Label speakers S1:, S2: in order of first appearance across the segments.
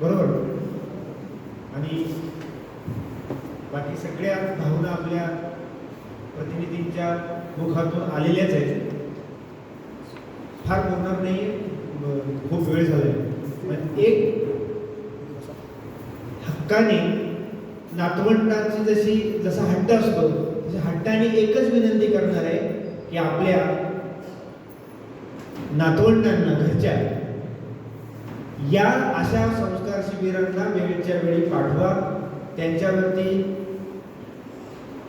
S1: बरोबर. आणि बाकी सगळ्या भावना आपल्या प्रतिनिधींच्या मुखातून आलेल्याच आहेत. फार बोलणार नाही खूप वेळ झालाय. पण एक हक्काने नातवंडांची जशी जसा हट्ट असतो तशी हट्टाने एकच विनंती करणार आहे की आपल्या नातवंडांना घरच्या या अशा संस्कार शिबिरांना वेळच्या वेळी पाठवा. त्यांच्यावरती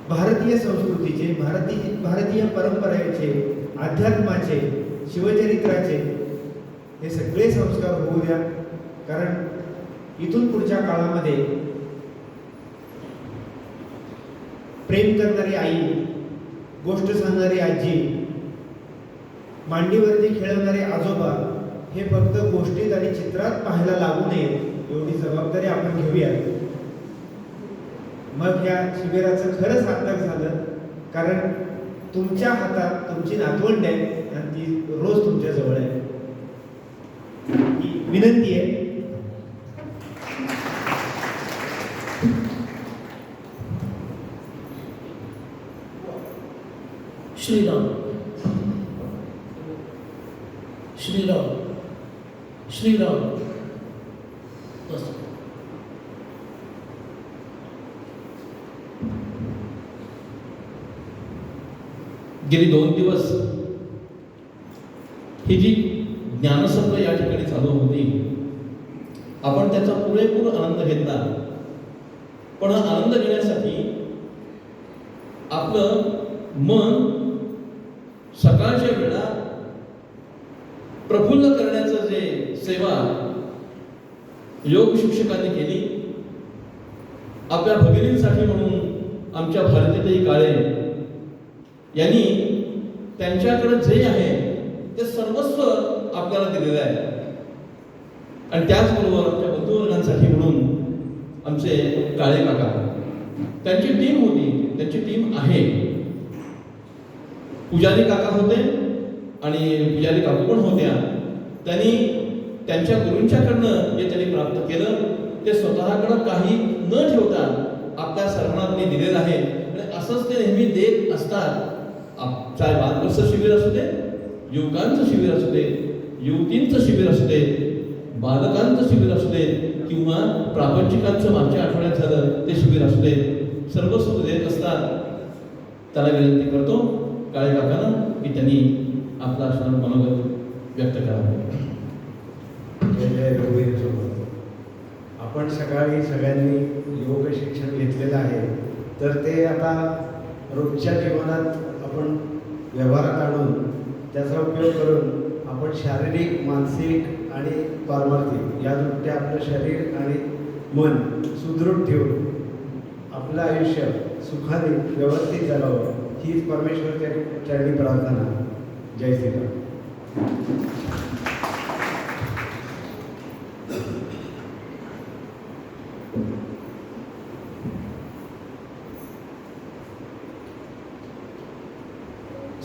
S1: भारतीय संस्कृतीचे भारतीय भारतीय परंपरेचे अध्यात्माचे शिवचरित्राचे हे सगळे संस्कार होऊ द्या कारण इथून पुढच्या काळामध्ये प्रेम करणारी आई गोष्ट सांगणारी आजी मांडीवरती खेळवणारे आजोबा हे फक्त गोष्टीत आणि चित्रात पाहायला लागू नये एवढी जबाबदारी आपण घेऊया मग या शिबिराचं खरं सार्थक झालं कारण तुमच्या हातात तुमची नातवंड आहे आणि ती रोज तुमच्या जवळ आहे. ही विनंती आहे.
S2: श्रीराम. श्रीराम. श्रीराम. बस. गेली दोन दिवस ही जी ज्ञानसत्र या ठिकाणी चालू होती आपण त्याचा पुरेपूर आनंद घेतला. पण आनंद घेण्यासाठी आपलं मन सकाळच्या वेळा प्रफुल्ल करण्याचं जे सेवा योग शिक्षकांनी केली आपल्या भगिनींसाठी म्हणून आमच्या भारतीताई काळे यांनी त्यांच्याकडे जे आहे ते सर्वस्व आपल्याला दिलेलं आहे. आणि त्याचबरोबर आमच्या बंधुवर्गांसाठी म्हणून आमचे काळे काका त्यांची टीम होती त्यांची टीम आहे. पुजारी काका होते आणि पुजारी काकू पण होत्या. त्यांनी त्यांच्या गुरूंच्याकडनं जे त्यांनी प्राप्त केलं ते स्वतःकडं काही न ठेवता आपल्या सर्वांना दिलेलं आहे. आणि असंच ते नेहमी देत असतात. आप- चाहे बालकचं शिबिर असू दे युवकांचं शिबिर असू दे युवतींचं शिबिर असू दे बालकांचं शिबिर असू दे किंवा प्रापंचिकांचं मागच्या आठवड्यात झालं ते शिबिर असू दे. सर्व सर्वस्व देत असतात. त्याला विनंती करतो काळे काकांना की त्यांनी आपला श्रम मनोगत व्यक्त करावे
S3: जय जय आपण सकाळी सगळ्यांनी योग शिक्षण घेतलेलं आहे. तर ते आता रोजच्या जीवनात आपण व्यवहारात आणून त्याचा उपयोग करून आपण शारीरिक मानसिक आणि पारमार्थिक या दृष्ट्या आपलं शरीर आणि मन सुदृढ ठेवून आपलं आयुष्य सुखाने व्यवस्थित चालावं हीच परमेश्वरच्या चरणी प्रार्थना. जय श्रीराम.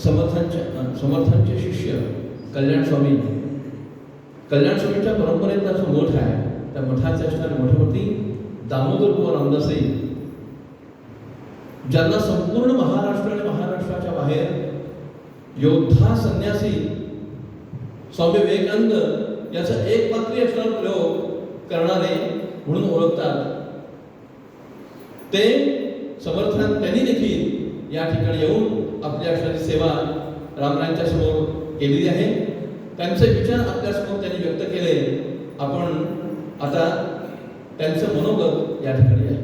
S2: समर्थांच्या समर्थांचे शिष्य कल्याण स्वामी. कल्याण स्वामीच्या परंपरेतला जो मठ आहे, त्या मठाचे असणारे मठपती दामोदर बुवा रामदासई ज्यांना संपूर्ण महाराष्ट्र आणि महाराष्ट्राच्या बाहेर योद्धा संन्यासी स्वामी विवेकानंद याचा एक पात्री असणारा प्रयोग करणारे म्हणून ओळखतात. ते समर्थन त्यांनी देखील या ठिकाणी येऊन आपल्या अक्षराची सेवा रामरायांच्या समोर केलेली आहे. त्यांचे विचार आपल्यासमोर त्यांनी व्यक्त केले. आपण आता त्यांचं मनोगत या ठिकाणी आहे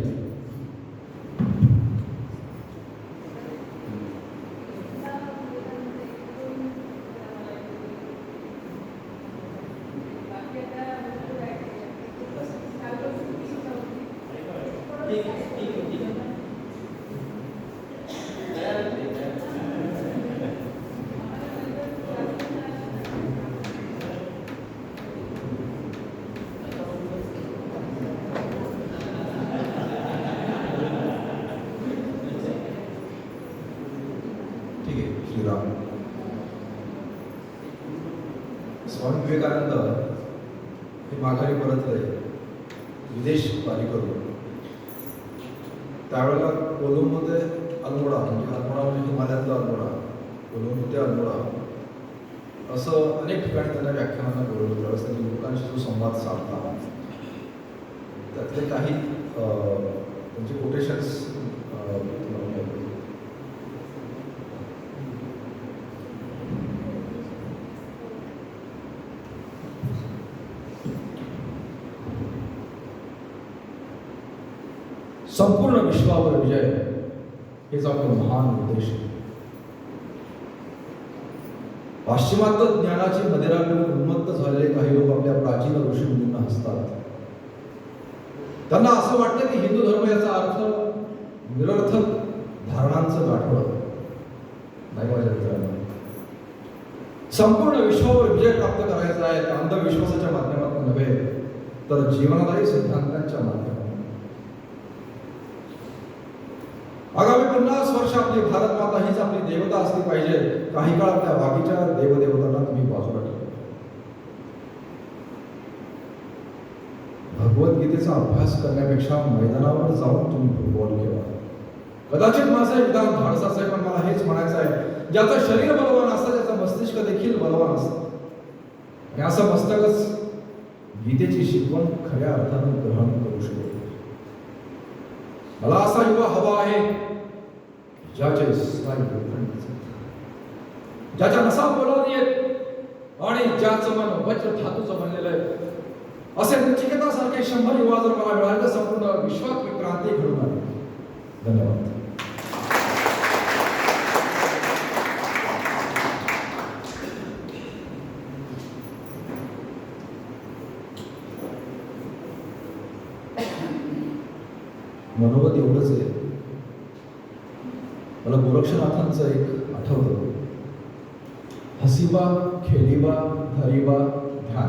S4: ठीक आहे श्रीराम स्वामी विवेकानंद हे माघारी परतले विदेश पारी करू त्यावेळेला कोलममध्ये अल्मोडा म्हणजे अल्मोडा म्हणजे हिमालयातला अल्मोडा कोलंबो ते अल्मोडा. असं अनेक ठिकाणी त्यांना व्याख्यानांना बोलवलं त्यावेळेस त्यांनी लोकांशी तो संवाद साधला. त्यातले काही अं, त्यांचे कोटेशन्स संपूर्ण विश्वावर विजय हेच आपलं महान उद्देश आहे. पाश्चिमात्य ज्ञानाची मदिरा पिऊन उन्मत्त झालेले काही लोक आपल्या प्राचीन ऋषी मुलींना हसतात. त्यांना असं वाटतं की हिंदू धर्म याचा अर्थ निरर्थक धारणांचं गाठोड नाही माझ्या मित्रांनो. संपूर्ण विश्वावर विजय प्राप्त करायचा आहे अंधविश्वासाच्या माध्यमातून नव्हे तर जीवनादायी सिद्धांतांच्या माध्यमातून. पन्नास वर्ष आपली भारत माता हीच आपली देवता असली पाहिजे. काही काळ आपल्या बाकीच्या देवदेवतांना तुम्ही बाजूला ठेवा. भगवद्गीतेचा अभ्यास करण्यापेक्षा मैदानावर जाऊन तुम्ही फुटबॉल खेळा कदाचित माझं हे विधान धाडसाचं आहे पण मला हेच म्हणायचं आहे ज्याचं शरीर बलवान असतं त्याचं मस्तिष्क देखील बलवान असतं. आणि असं मस्तकच गीतेची शिकवण खऱ्या अर्थानं ग्रहण करू शकतो. मला असा युवा हवा आहे ज्याच्या ज्याच्या नसा बोलावून येत. आणि ज्याचं मन वज्र धातूचं बनलेलं आहे. असे नचिकेतासारखे शंभर युवा जर मला मिळाले तर संपूर्ण विश्वात क्रांती घडून आली धन्यवाद मनोगत एवढंच आहे मला गोरक्षनाथांचं एक आठवतं हसिबा खेलिबा धरिबा ध्यान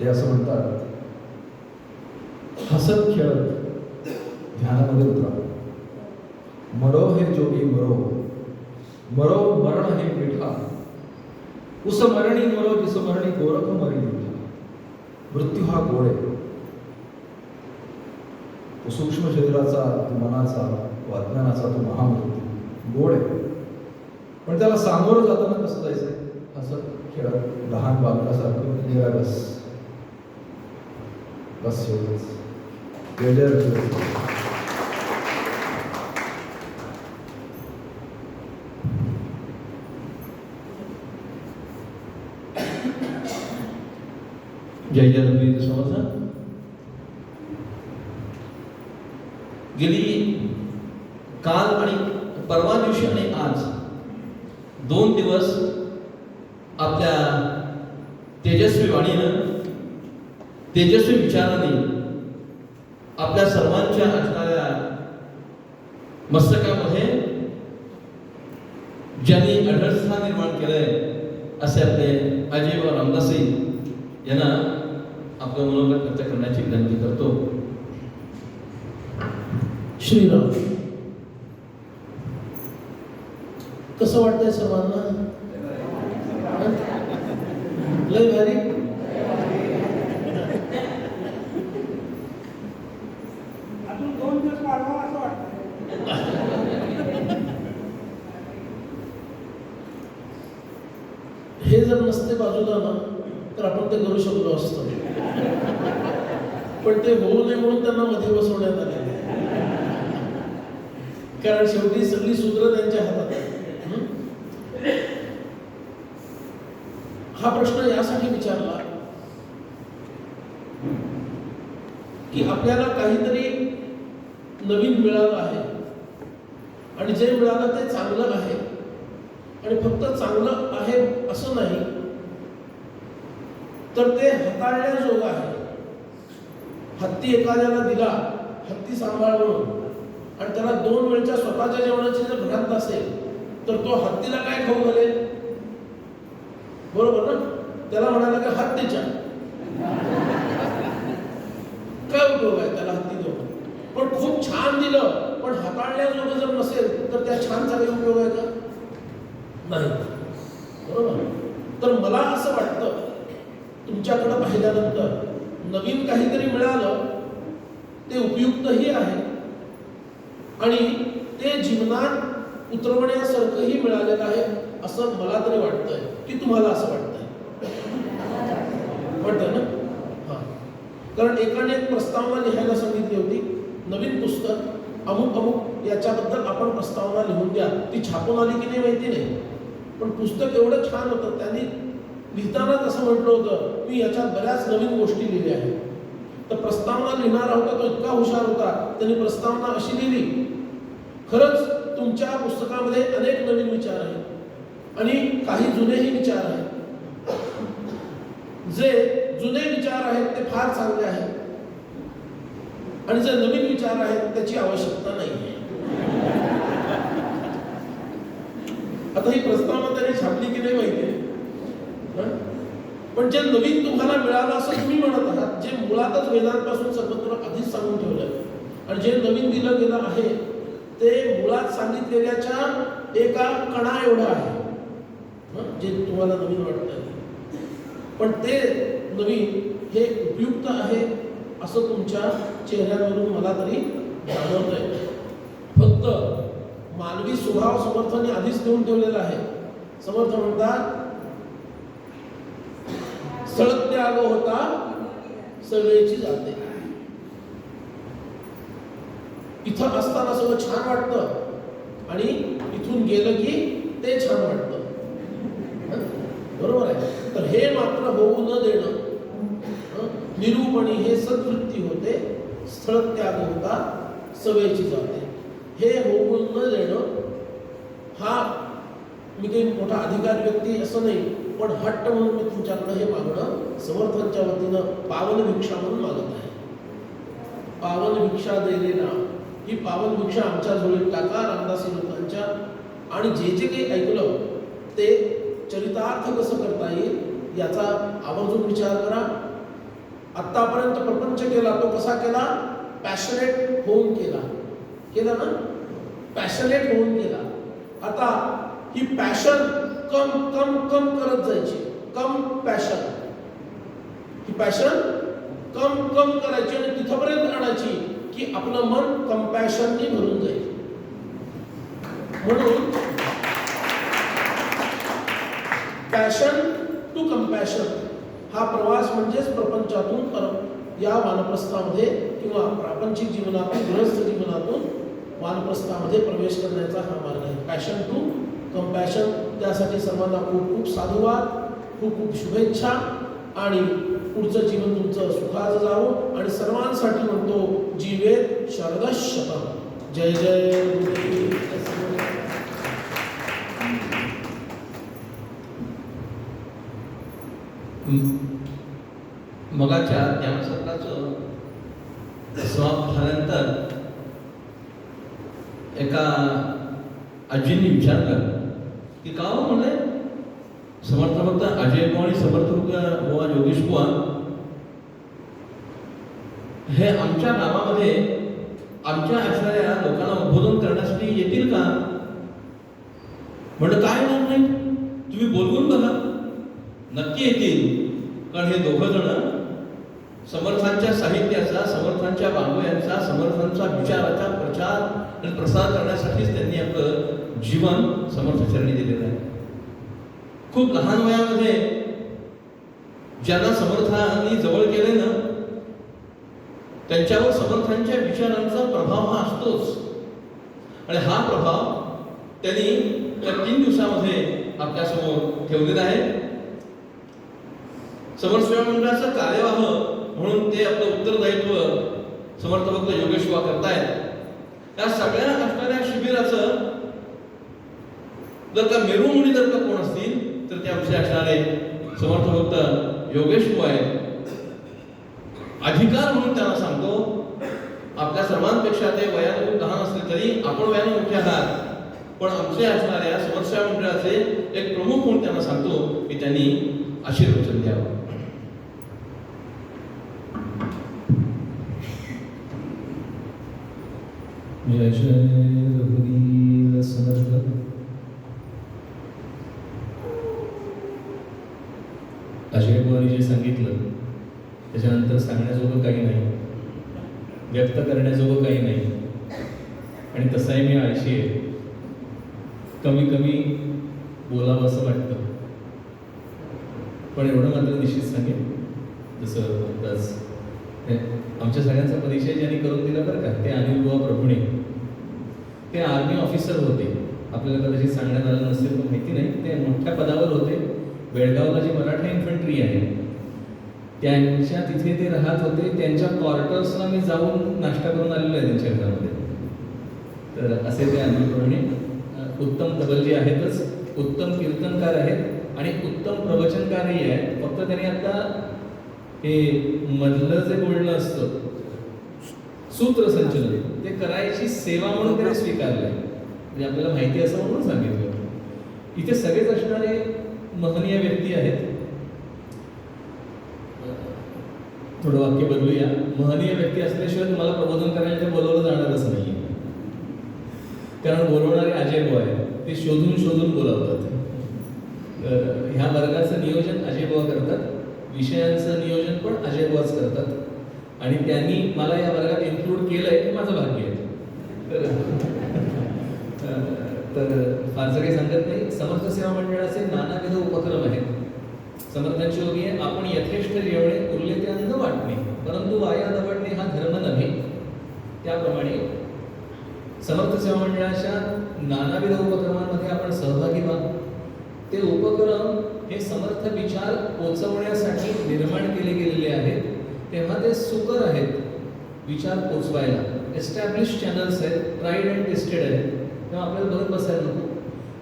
S4: ते असं म्हणतात. हसत खेळत ध्यानामध्ये उतरा मरो हे जोगी मरो. मरो मरण हे मिठा. उस मरणी मरो जिस मरणी गोरख मरणी मिठा. मृत्यू हा गोड. आहे तो सूक्ष्म शरीराचा तो मनाचा तो अज्ञानाचा तो महामृत्यू. गोड. आहे पण त्याला जाताना कसं हसत खेळत लहान बालकासारखं बस. एवढंच. जय
S2: गेली काल आणि परवा दिवशी आणि आज. दोन दिवस आपल्या तेजस्वी वाणीनं तेजस्वी विचाराने आपल्या सर्वांच्या असणाऱ्या मस्तकामध्ये ज्यांनी अढळस्थान निर्माण केलंय असे आपले अजय व रामदासी यांना आपलं मनोगत व्यक्त करण्याची विनंती करतो
S5: श्रीराम कसं वाटतंय सर्वांना? लय भारी. हे जर नसते बाजूला ना तर आपण ते करू शकलो असतो. पण ते होऊ नये म्हणून त्यांना मध्ये बसवण्यात आले कारण शेवटी सगळी सूत्र त्यांच्या हातात आहे हं? हा प्रश्न यासाठी विचारला की आपल्याला काहीतरी नवीन मिळालं आहे. आणि जे मिळालं ते चांगलं आहे. आणि फक्त चांगलं आहे असं नाही तर ते हाताळण्याजोग आहे. हत्ती एखाद्याला दिला हत्ती सांभाळून आणि त्याला दोन वेळच्या स्वतःच्या जेवणाची जर भ्रांत असेल तर तो हत्तीला काय खाऊ घालेल? बरोबर ना? त्याला म्हणाला की हत्तीच्या काय उपयोग आहे त्याला हत्ती देऊन? पण खूप छान दिलं पण हाताळण्याजोगं जर नसेल तर त्या छानचा काही उपयोग आहे का? नाही. बरोबर? तर मला असं वाटतं तुमच्याकडं पाहिल्यानंतर नवीन काहीतरी मिळालं ते उपयुक्तही आहे. आणि ते जीवनात उतरवण्यासारखंही मिळालेलं आहे. असं मला तरी वाटतंय की तुम्हाला असं वाटतंय. वाटतंय ना? हां. कारण एकाने एक प्रस्तावना लिहायला सांगितली होती नवीन पुस्तक अमुक अमुक याच्याबद्दल आपण प्रस्तावना लिहून द्या. ती छापून आली की नाही माहिती नाही. पण पुस्तक एवढं छान होतं त्यांनी लिहितानाच असं म्हटलं होतं मी याच्यात बऱ्याच नवीन गोष्टी लिहिल्या आहेत. तर प्रस्तावना लिहिणारा होता तो इतका हुशार होता त्यांनी प्रस्तावना अशी लिहिली खरंच तुमच्या पुस्तकामध्ये अनेक नवीन विचार आहेत. आणि काही जुनेही विचार आहेत. जे जुने विचार आहेत ते फार चांगले आहेत. आणि जे नवीन विचार आहेत त्याची आवश्यकता नाही आहे. आता ही प्रस्तावना त्यांनी छापली की नाही माहिती पण जे नवीन तुम्हाला मिळालं असं तुम्ही म्हणत आहात जे मुळातच वेदांपासून सर्वत्र आधीच सांगून ठेवलंय आणि जे नवीन दिलं गेलं आहे ते मुळात सांगितलेल्याच्या एका कणा एवढं आहे. जे तुम्हाला नवीन वाटतं पण ते नवीन हे उपयुक्त आहे असं तुमच्या चेहऱ्यावरून मला तरी जाणवत आहे फक्त मानवी स्वभाव समर्थांनी आधीच देऊन ठेवलेला आहे. समर्थ म्हणतात सळत आलो होता सगळ्याची जाते. इथं असताना सगळं छान वाटतं. आणि इथून गेलं की ते छान वाटतं. बरोबर आहे. तर हे मात्र होऊ न देणं निरूपणी हे सदवृत्ती होते स्थळ त्याग होता सवयीची जाते. हे होऊ न देणं हा मी काही मोठा अधिकार व्यक्ती असं नाही पण हट्ट म्हणून मी तुमच्याकडं हे मागणं समर्थांच्या वतीनं पावन भिक्षा म्हणून मागत आहे. पावन भिक्षा देलेला ही पावन भिक्षा आमच्या झोळीत टाका रामदासी लोकांच्या आणि जे जे काही ऐकलं ते चरितार्थ कसं करता येईल याचा आवर्जून विचार करा. आत्तापर्यंत प्रपंच केला तो कसा केला? पॅशनेट होऊन केला. केला ना? पॅशनेट होऊन केला. आता ही पॅशन कम कम कम करत जायची. कम पॅशन ही पॅशन कम कम करायची आणि तिथपर्यंत आणायची की आपलं मन कंपॅशनने भरून जाईल. म्हणून पॅशन टू कंपॅशन हा प्रवास म्हणजेच प्रपंचातून पर- या वानप्रस्थामध्ये किंवा प्रापंचिक जीवनातून गृहस्थ जीवनातून वानप्रस्थामध्ये प्रवेश करण्याचा हा मार्ग आहे. पॅशन टू कंपॅशन त्यासाठी सर्वांना खूप खूप साधुवाद खूप खूप शुभेच्छा आणि पुढचं जीवन तुमचं सुखाचं जावं. आणि सर्वांसाठी म्हणतो जीवेत शरदशतम जय जय.
S2: मगाच्या ज्ञानसत्राचं समाप्त झाल्यानंतर एका आजींनी विचारलं की का हो म्हणले? समर्थ फक्त अजय बुवा आणि समर्थ बुवा योगेश बुवा हे आमच्या गावामध्ये आमच्या असणाऱ्या लोकांना उद्बोधन करण्यासाठी येतील का? म्हणलं काय होणार नाही? तुम्ही बोलवून बघा. नक्की येतील. कारण हे दोघं जण समर्थांच्या साहित्याचा समर्थांच्या बांगोयांचा समर्थांचा विचाराचा प्रचार आणि प्रसार करण्यासाठीच त्यांनी आपलं जीवन समर्थ चरणी दिलेलं आहे. खूप लहान वयामध्ये ज्यांना समर्थांनी जवळ केले ना त्यांच्यावर समर्थांच्या विचारांचा प्रभाव हा असतोच. आणि हा प्रभाव त्यांनी त्या तीन दिवसामध्ये आपल्यासमोर ठेवलेला आहे. समर्थ मंडळाचा मंडळाचं कार्यवाह म्हणून ते आपलं उत्तरदायित्व समर्थ भक्त योगेश करतायत. या सगळ्या असणाऱ्या शिबिराचं जर का मेरुमुडी जर का कोण असतील तर ते विषयी असणारे समर्थ भक्त योगेश आहे अधिकार म्हणून त्यांना सांगतो. आपल्या सर्वांपेक्षा ते वयाने खूप लहान असले तरी आपण वयाने मोठे आहात. पण आमचे असणाऱ्या समस्या मंडळाचे एक प्रमुख म्हणून त्यांना सांगतो की त्यांनी आशीर्वचन द्यावं
S6: जय जय रघुवीर समर्थ अजय पवारने जे सांगितलं त्याच्यानंतर सांगण्याजोगं काही नाही. व्यक्त करण्याजोगं काही नाही. आणि तसाही मी आळशी आहे. कमी कमी बोलावं असं वाटतं. पण एवढं मात्र निश्चित सांगेन जसं आताच आमच्या सगळ्यांचा परिचय ज्यांनी करून दिला बरं का ते अनिल बुवा प्रभुणे. ते आर्मी ऑफिसर होते. आपल्याला कदाचित सांगण्यात आलं नसेल तर माहिती नाही. ते मोठ्या पदावर होते. बेळगावला जी मराठा इन्फंट्री आहे त्यांच्या तिथे ते राहत होते. त्यांच्या क्वार्टर्सला मी जाऊन नाश्ता करून आलेलो आहे त्यांच्या घरामध्ये. तर असे ते अनिल प्रभुणे उत्तम तबलजी आहेतच. उत्तम कीर्तनकार आहेत आणि उत्तम प्रवचनकारही आहेत. फक्त त्यांनी आता हे मधलं जे बोलणं असतं सूत्रसंचलन ते करायची सेवा म्हणून त्याने स्वीकारलंय म्हणजे आपल्याला माहिती असं म्हणून सांगितलं. इथे सगळेच असणारे महनीय व्यक्ती आहेत. थोडं वाक्य बदलूया. महनीय व्यक्ती असल्याशिवाय तुम्हाला प्रबोधन करायला ते बोलवलं जाणारच नाही कारण बोलवणारे अजय बुवा आहेत. ते शोधून शोधून बोलावतात. तर ह्या वर्गाचं नियोजन अजय बुवा करतात. विषयांचं नियोजन पण अजय बुवाच करतात. आणि त्यांनी मला या वर्गात इन्क्लूड केलंय हे माझं भाग्य आहे. तर फारसं काही सांगत नाही समर्थ सेवा मंडळाचे नानाविध उपक्रम आहेत. समर्थांची योगी आहे. आपण यथेष्ट जेवणे उरले ते अन्न वाटणे. परंतु वाया दवडणे हा धर्म नव्हे. त्याप्रमाणे समर्थ सेवा मंडळाच्या नानाविध उपक्रमांमध्ये आपण सहभागी व्हा. ते उपक्रम हे समर्थ विचार पोचवण्यासाठी निर्माण केले गेलेले आहेत. तेव्हा ते सुकर आहेत. विचार पोचवायला. एस्टॅब्लिश चॅनल्स आहेत. ट्राईड अँड टेस्टेड आहेत. तेव्हा आपल्याला बघत बसायला नको.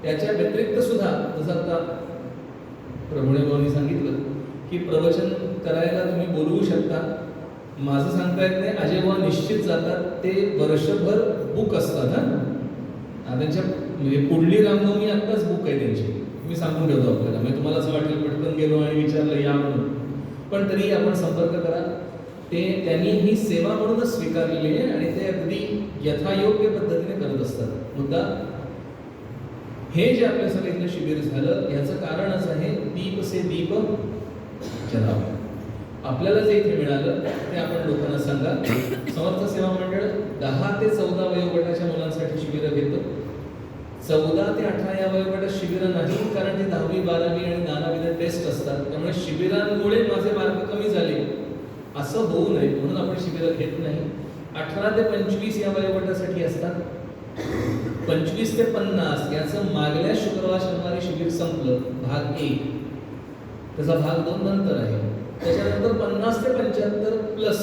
S6: त्याच्या व्यतिरिक्त सुद्धा जसं आता प्रभुणे भाऊनी सांगितलं की प्रवचन करायला तुम्ही बोलवू शकता. माझं सांगता येत नाही. अजय निश्चित जातात. ते वर्षभर बुक असतात हा. त्यांच्या म्हणजे पुढली रामनवमी आत्ताच बुक आहे त्यांची. मी सांगून ठेवतो आपल्याला. म्हणजे तुम्हाला असं वाटेल पटकन गेलो आणि विचारलं या म्हणून. पण तरी आपण संपर्क करा. ते त्यांनी ही सेवा म्हणूनच स्वीकारलेली आहे आणि ते अगदी यथायोग्य पद्धतीने करत असतात. मुद्दा हे जे आपल्या सगळं इथलं शिबिर झालं याचं कारणच आहे दीप से दीप जलावं. आपल्याला जे इथे मिळालं ते आपण लोकांना सांगा. समर्थ सेवा मंडळ दहा ते चौदा वयोगटाच्या मुलांसाठी शिबिरं घेतं. चौदा ते अठरा या वयोगटात शिबिरं नाही कारण ते दहावी बारावी आणि नानाविध टेस्ट असतात. त्यामुळे शिबिरांमुळे माझे मार्क कमी झाले. असं होऊ नये म्हणून आपण शिबिरं घेत नाही. अठरा ते पंचवीस या वयोगटासाठी असतात. पंचवीस ते पन्नास याचं मागल्या शुक्रवार शनिवारी शिबिर संपलं भाग एक त्याचा भाग दोन नंतर आहे. त्याच्यानंतर पन्नास ते पंच्याहत्तर प्लस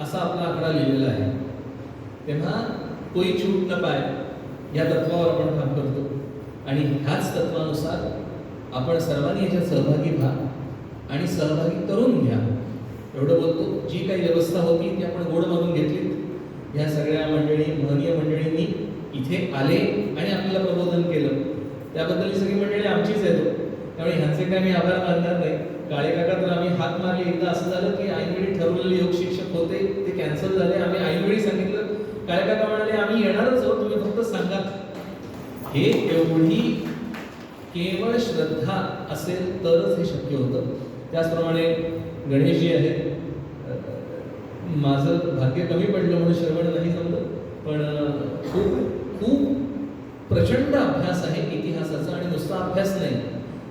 S6: असा आपला आकडा लिहिलेला आहे. तेव्हा कोई छूट न पाय. या तत्वावर आपण काम करतो. आणि ह्याच तत्वानुसार आपण सर्वांनी याच्यात सहभागी व्हा आणि सहभागी करून घ्या. एवढं बोलतो जी काही व्यवस्था होती ती आपण गोड मानून घेतली. ह्या सगळ्या मंडळी महनीय मंडळींनी इथे आले आणि आपल्याला प्रबोधन केलं. त्याबद्दल ही सगळी मंडळी आमचीच आहेत हो. त्यामुळे ह्यांचे काय मी आभार मानणार नाही. काळे काका तर आम्ही हात मारले. एकदा असं झालं की ऐनवेळी ठरवलेले योग शिक्षक होते ते कॅन्सल झाले. आम्ही ऐनवेळी सांगितलं काय काका म्हणाले आम्ही येणारच आहोत तुम्ही फक्त सांगा. हे एवढी केवळ श्रद्धा असेल तरच हे शक्य होतं. त्याचप्रमाणे गणेशजी आहेत. माझं भाग्य कमी पडलं म्हणून श्रवण नाही जमलं पण खूप खूप प्रचंड अभ्यास आहे इतिहासाचा आणि नुसता अभ्यास नाही.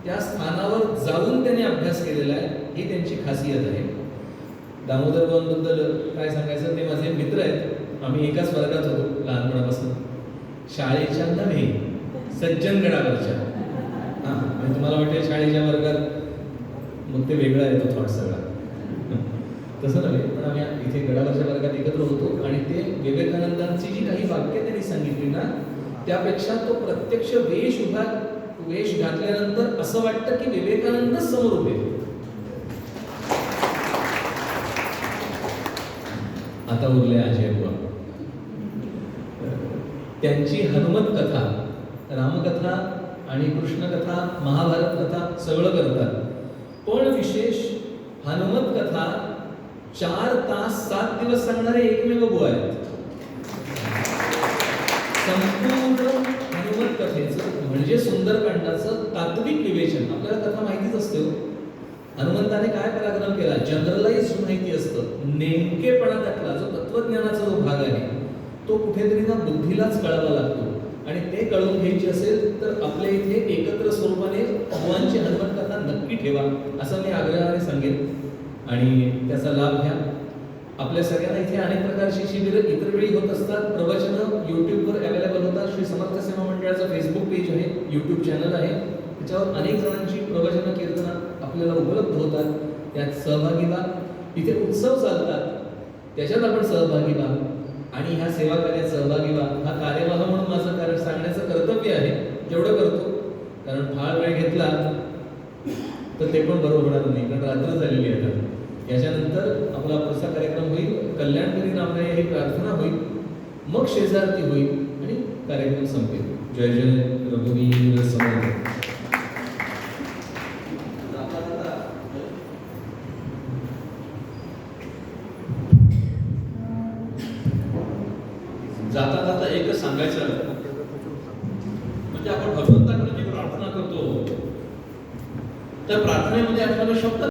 S6: त्या स्थानावर जाऊन त्यांनी अभ्यास केलेला आहे ही त्यांची खासियत आहे. दामोदरबद्दल काय सांगायचं ते माझे मित्र आहेत. आम्ही एकाच वर्गात होतो लहानपणापासून. शाळेच्या नव्हे सज्जनगडावरच्या हां म्हणजे तुम्हाला वाटेल शाळेच्या वर्गात मग ते वेगळा येतो थॉट सगळा. तसं नव्हे पण आम्ही इथे गडावरच्या वर्गात एकत्र होतो आणि ते विवेकानंदांची जी काही वाक्य त्यांनी सांगितली ना त्यापेक्षा तो प्रत्यक्ष वेश उभा वेश घातल्यानंतर असं वाटतं की विवेकानंद समोर उभे. आता उरले अजय बुवा त्यांची हनुमत कथा रामकथा आणि कृष्णकथा महाभारत कथा सगळं करतात. पण विशेष हनुमत कथा चार तास सात दिवस सांगणारे एकमेव बुवा आहेत. संपूर्ण हनुमत कथेचं म्हणजे सुंदरकांडाचं तात्विक विवेचन. आपल्याला कथा माहितीच असते हो. हनुमंताने काय पराक्रम केला? जनरलाइज माहिती असतं. नेमकेपणा त्यातला जो तत्वज्ञानाचा जो भाग आहे. तो कुठेतरी ना बुद्धीलाच कळावा लागतो. आणि ते कळून घ्यायचे असेल तर आपल्या इथे एकत्र स्वरूपाने भगवानची हनुमान कथा नक्की ठेवा असं मी आग्रहाने सांगेन. आणि त्याचा लाभ घ्या. आपल्या सगळ्यांना इथे अनेक प्रकारची शिबिरं इतर वेळी होत असतात. प्रवचनं युट्यूबवर अवेलेबल होतात. श्री समर्थ सेवा मंडळाचं फेसबुक पेज आहे युट्यूब चॅनल आहे. त्याच्यावर अनेक जणांची प्रवचनं कीर्तनं आपल्याला उपलब्ध होतात. त्यात सहभागी व्हा. इथे उत्सव चालतात. त्याच्यात आपण सहभागी व्हा. आणि ह्या सेवा कार्यात सहभागी व्हा. हा कार्यवाह म्हणून माझं कार्य सांगण्याचं कर्तव्य आहे. जेवढं करतो. कारण फार वेळ घेतला तर ते पण बरोबर होणार नाही. कारण रात्र झालेली आहे याच्यानंतर आपला पुढचा कार्यक्रम होईल. कल्याणकरी नामदाय ही प्रार्थना होईल. मग शेजारती होईल आणि कार्यक्रम संपेल. जय जय रघुवीर.